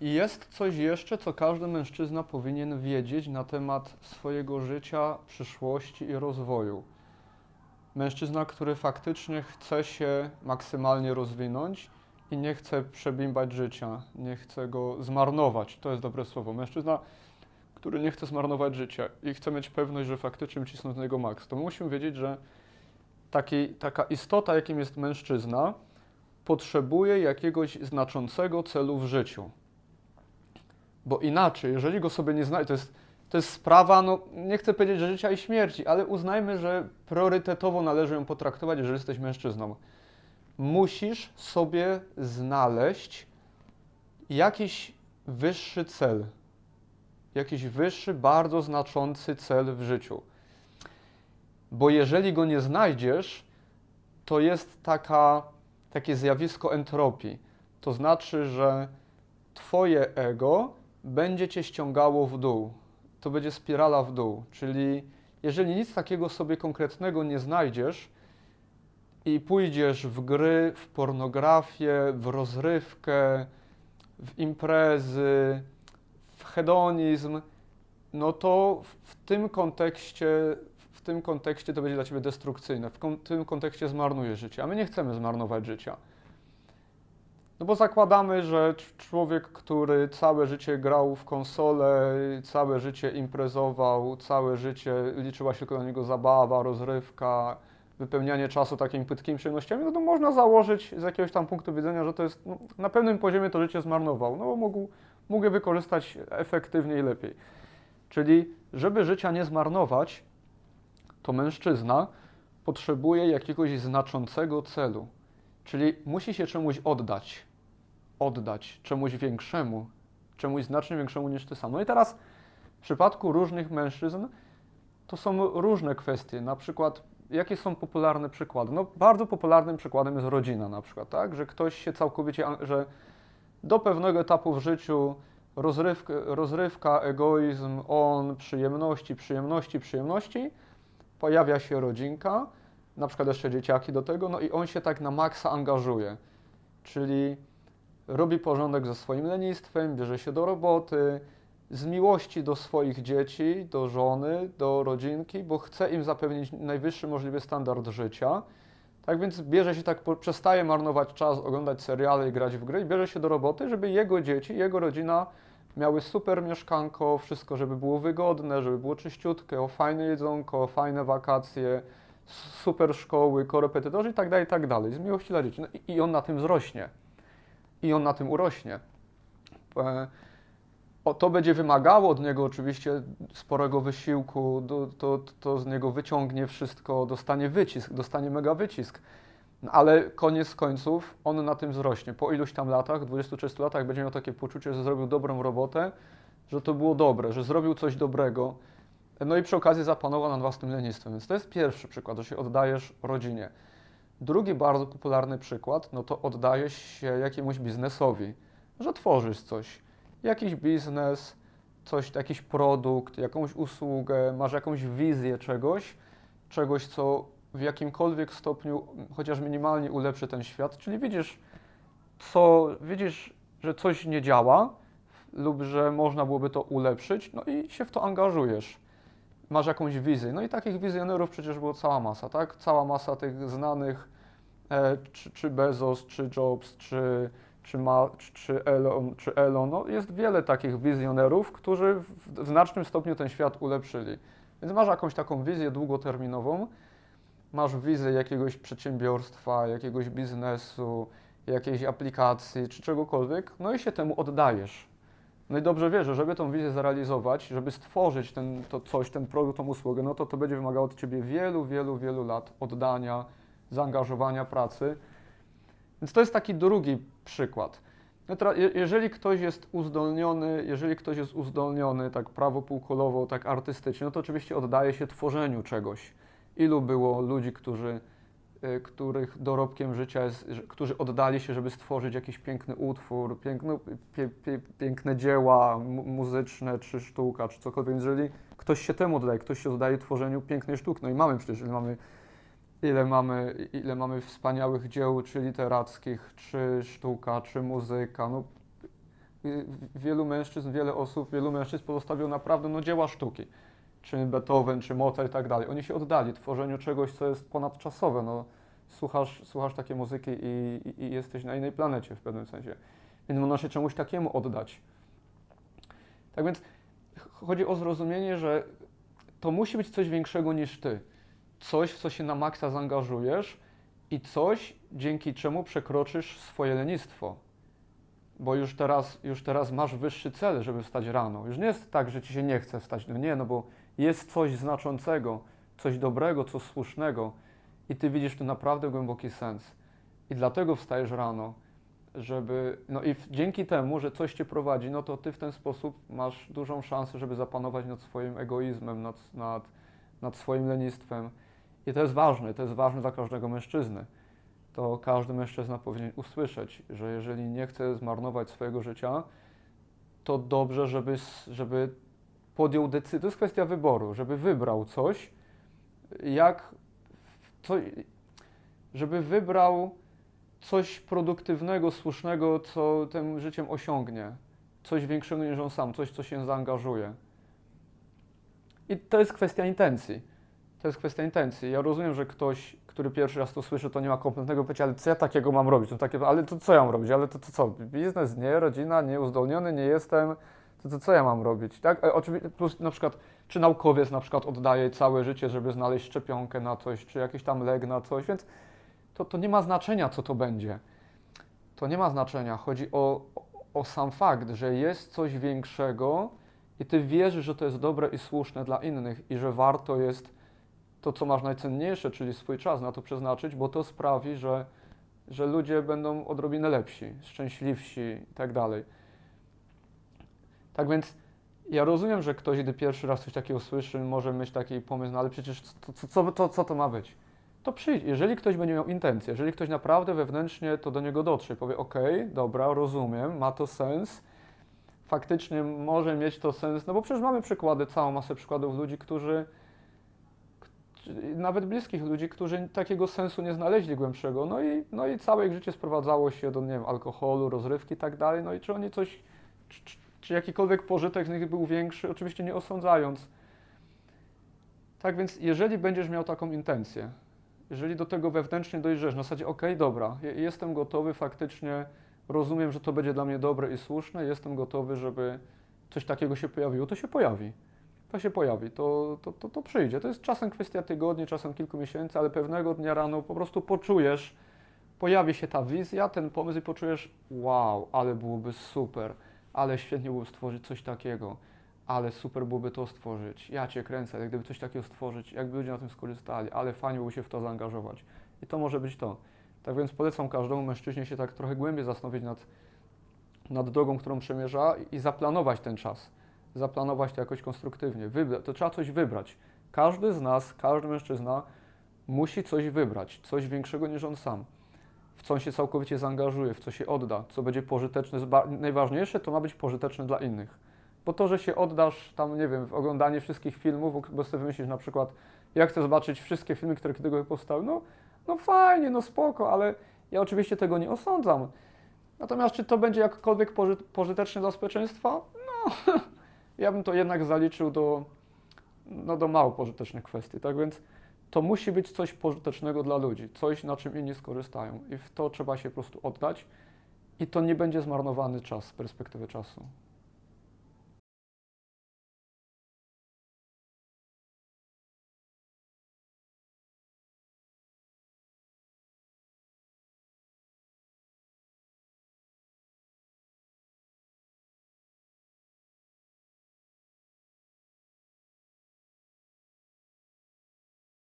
I jest coś jeszcze, co każdy mężczyzna powinien wiedzieć na temat swojego życia, przyszłości i rozwoju. Mężczyzna, który faktycznie chce się maksymalnie rozwinąć i nie chce przebimbać życia, nie chce go zmarnować. To jest dobre słowo. Mężczyzna, który nie chce zmarnować życia i chce mieć pewność, że faktycznie wycisnął z niego maks, to my musimy wiedzieć, że taki, taka istota, jakim jest mężczyzna, potrzebuje jakiegoś znaczącego celu w życiu. Bo inaczej, jeżeli go sobie nie znajdzie, to jest, to jest sprawa, no nie chcę powiedzieć, że życia i śmierci, ale uznajmy, że priorytetowo należy ją potraktować, jeżeli jesteś mężczyzną. Musisz sobie znaleźć jakiś wyższy cel, jakiś wyższy, bardzo znaczący cel w życiu. Bo jeżeli go nie znajdziesz, to jest taka, takie zjawisko entropii. To znaczy, że Twoje ego będzie cię ściągało w dół. To będzie spirala w dół. Czyli jeżeli nic takiego sobie konkretnego nie znajdziesz i pójdziesz w gry, w pornografię, w rozrywkę, w imprezy, w hedonizm, no to w- tym kontekście, w tym kontekście to będzie dla ciebie destrukcyjne. W tym kontekście zmarnujesz życie, a my nie chcemy zmarnować życia. No bo zakładamy, że cz- człowiek, który całe życie grał w konsole, całe życie imprezował, całe życie liczyła się tylko dla niego zabawa, rozrywka, wypełnianie czasu takimi płytkimi przyjemnościami, no to można założyć z jakiegoś tam punktu widzenia, że to jest no, na pewnym poziomie to życie zmarnował, no bo mógł, mógł wykorzystać efektywniej lepiej. Czyli, żeby życia nie zmarnować, to mężczyzna potrzebuje jakiegoś znaczącego celu. Czyli musi się czemuś oddać. Oddać czemuś większemu, czemuś znacznie większemu niż ty sam. No i teraz w przypadku różnych mężczyzn to są różne kwestie. Na przykład, jakie są popularne przykłady? No, bardzo popularnym przykładem jest rodzina, na przykład, tak? Że ktoś się całkowicie, że do pewnego etapu w życiu rozrywka, rozrywka egoizm, on, przyjemności, przyjemności, przyjemności, pojawia się rodzinka, na przykład jeszcze dzieciaki do tego, no i on się tak na maksa angażuje, czyli robi porządek ze swoim lenistwem, bierze się do roboty, z miłości do swoich dzieci, do żony, do rodzinki, bo chce im zapewnić najwyższy możliwy standard życia. Tak więc bierze się tak, przestaje marnować czas, oglądać seriale i grać w gry i bierze się do roboty, żeby jego dzieci, jego rodzina miały super mieszkanko, wszystko, żeby było wygodne, żeby było czyściutkie, o fajne jedzonko, fajne wakacje, super szkoły, korepetytorzy i tak dalej, tak dalej, z miłości dla dzieci. No i, I on na tym wzrośnie. I on na tym urośnie. E, to będzie wymagało od niego oczywiście sporego wysiłku, to, to z niego wyciągnie wszystko, dostanie wycisk, dostanie mega wycisk. No, ale koniec końców on na tym wzrośnie. Po iluś tam latach, 20-30 latach, będzie miał takie poczucie, że zrobił dobrą robotę, że to było dobre, że zrobił coś dobrego. No i przy okazji zapanował nad własnym lenistwem. Więc to jest pierwszy przykład, że się oddajesz rodzinie. Drugi bardzo popularny przykład, no to oddajesz się jakiemuś biznesowi, że tworzysz coś, jakiś biznes, coś, jakiś produkt, jakąś usługę, masz jakąś wizję czegoś, czegoś, co w jakimkolwiek stopniu, chociaż minimalnie ulepszy ten świat, czyli widzisz, co, widzisz, że coś nie działa lub że można byłoby to ulepszyć, no i się w to angażujesz. Masz jakąś wizję. No i takich wizjonerów przecież było cała masa, tak? Cała masa tych znanych, e, czy, czy Bezos, czy Jobs, czy, czy, Ma, czy, Elon, czy Elon. No jest wiele takich wizjonerów, którzy w, w znacznym stopniu ten świat ulepszyli. Więc masz jakąś taką wizję długoterminową, masz wizję jakiegoś przedsiębiorstwa, jakiegoś biznesu, jakiejś aplikacji, czy czegokolwiek, no i się temu oddajesz. No i dobrze wiesz, że żeby tą wizję zrealizować, żeby stworzyć ten, to coś, ten produkt, tą usługę, no to to będzie wymagało od Ciebie wielu, wielu, wielu lat oddania, zaangażowania, pracy. Więc to jest taki drugi przykład. No teraz, je- jeżeli ktoś jest uzdolniony, jeżeli ktoś jest uzdolniony tak prawo półkolowo, tak artystycznie, no to oczywiście oddaje się tworzeniu czegoś. Ilu było ludzi, którzy, których dorobkiem życia jest, którzy oddali się, żeby stworzyć jakiś piękny utwór, piękno, pie, pie, piękne dzieła mu- muzyczne, czy sztuka, czy cokolwiek. Jeżeli ktoś się temu oddaje, ktoś się oddaje tworzeniu pięknej sztuki, no i mamy przecież, ile mamy, ile mamy, ile mamy wspaniałych dzieł, czy literackich, czy sztuka, czy muzyka, no wielu mężczyzn, wiele osób, wielu mężczyzn pozostawiło naprawdę no, dzieła sztuki. Czy Beethoven, czy Mozart i tak dalej. Oni się oddali tworzeniu czegoś, co jest ponadczasowe. No, słuchasz, słuchasz takiej muzyki i, i, i jesteś na innej planecie w pewnym sensie. Więc można się czemuś takiemu oddać. Tak więc ch- chodzi o zrozumienie, że to musi być coś większego niż ty. Coś, w co się na maksa zaangażujesz i coś, dzięki czemu przekroczysz swoje lenistwo. Bo już teraz, już teraz masz wyższy cel, żeby wstać rano. Już nie jest tak, że ci się nie chce wstać. No nie, no bo jest coś znaczącego, coś dobrego, coś słusznego i ty widzisz tu naprawdę głęboki sens. I dlatego wstajesz rano, żeby, no i w, dzięki temu, że coś cię prowadzi, no to ty w ten sposób masz dużą szansę, żeby zapanować nad swoim egoizmem, nad, nad, nad swoim lenistwem. I to jest ważne, to jest ważne dla każdego mężczyzny. To każdy mężczyzna powinien usłyszeć, że jeżeli nie chce zmarnować swojego życia, to dobrze, żeby, żeby podjął decyzję. To jest kwestia wyboru, żeby wybrał coś, jak, co, żeby wybrał coś produktywnego, słusznego, co tym życiem osiągnie. Coś większego niż on sam, coś, co się zaangażuje. I to jest kwestia intencji. To jest kwestia intencji. Ja rozumiem, że ktoś, który pierwszy raz to słyszy, to nie ma kompletnego pojęcia, ale co ja takiego mam robić? No takie, ale to co ja mam robić? Ale to, to co? Biznes nie, rodzina nie, uzdolniony nie jestem. To, to co ja mam robić? Tak? Oczywiście, plus na przykład, czy naukowiec na przykład oddaje całe życie, żeby znaleźć szczepionkę na coś, czy jakiś tam lek na coś, więc to, to nie ma znaczenia, co to będzie. To nie ma znaczenia. Chodzi o, o sam fakt, że jest coś większego i ty wierzysz, że to jest dobre i słuszne dla innych i że warto jest to, co masz najcenniejsze, czyli swój czas na to przeznaczyć, bo to sprawi, że, że ludzie będą odrobinę lepsi, szczęśliwsi i tak dalej. Tak więc ja rozumiem, że ktoś, gdy pierwszy raz coś takiego słyszy, może mieć taki pomysł, no ale przecież co, co, co, to, ma być? To przyjdź. Jeżeli ktoś będzie miał intencję, jeżeli ktoś naprawdę wewnętrznie to do niego dotrze, powie: OK, dobra, rozumiem, ma to sens, faktycznie może mieć to sens, no bo przecież mamy przykłady, całą masę przykładów ludzi, którzy, nawet bliskich ludzi, którzy takiego sensu nie znaleźli głębszego, no i, no i całe ich życie sprowadzało się do, nie wiem, alkoholu, rozrywki i tak dalej, no i czy oni coś, czy, czy, jakikolwiek pożytek z nich był większy, oczywiście nie osądzając. Tak więc, jeżeli będziesz miał taką intencję, jeżeli do tego wewnętrznie dojrzesz, na zasadzie, ok, dobra, je- jestem gotowy, faktycznie rozumiem, że to będzie dla mnie dobre i słuszne, jestem gotowy, żeby coś takiego się pojawiło, to się pojawi. To się pojawi, to, to, to, to przyjdzie. To jest czasem kwestia tygodni, czasem kilku miesięcy, ale pewnego dnia rano po prostu poczujesz, pojawi się ta wizja, ten pomysł i poczujesz, wow, ale byłoby super, ale świetnie byłoby stworzyć coś takiego, ale super byłoby to stworzyć. Ja Cię kręcę, jak gdyby coś takiego stworzyć, jakby ludzie na tym skorzystali, ale fajnie byłoby się w to zaangażować. I to może być to. Tak więc polecam każdemu mężczyźnie się tak trochę głębiej zastanowić nad, nad drogą, którą przemierza i, zaplanować ten czas. Zaplanować to jakoś konstruktywnie. Wybra- to trzeba coś wybrać. Każdy z nas, każdy mężczyzna musi coś wybrać, coś większego niż on sam. W co on się całkowicie zaangażuje, w co się odda, co będzie pożyteczne. Najważniejsze to ma być pożyteczne dla innych. Bo to, że się oddasz tam, nie wiem, w oglądanie wszystkich filmów, bo sobie wymyślisz na przykład, ja chcę zobaczyć wszystkie filmy, które kiedykolwiek powstały, no, no fajnie, no spoko, ale ja oczywiście tego nie osądzam. Natomiast czy to będzie jakkolwiek poży pożyteczne dla społeczeństwa? No, ja bym to jednak zaliczył do, no, do mało pożytecznych kwestii. Tak więc to musi być coś pożytecznego dla ludzi, coś na czym inni skorzystają i w to trzeba się po prostu oddać i to nie będzie zmarnowany czas z perspektywy czasu.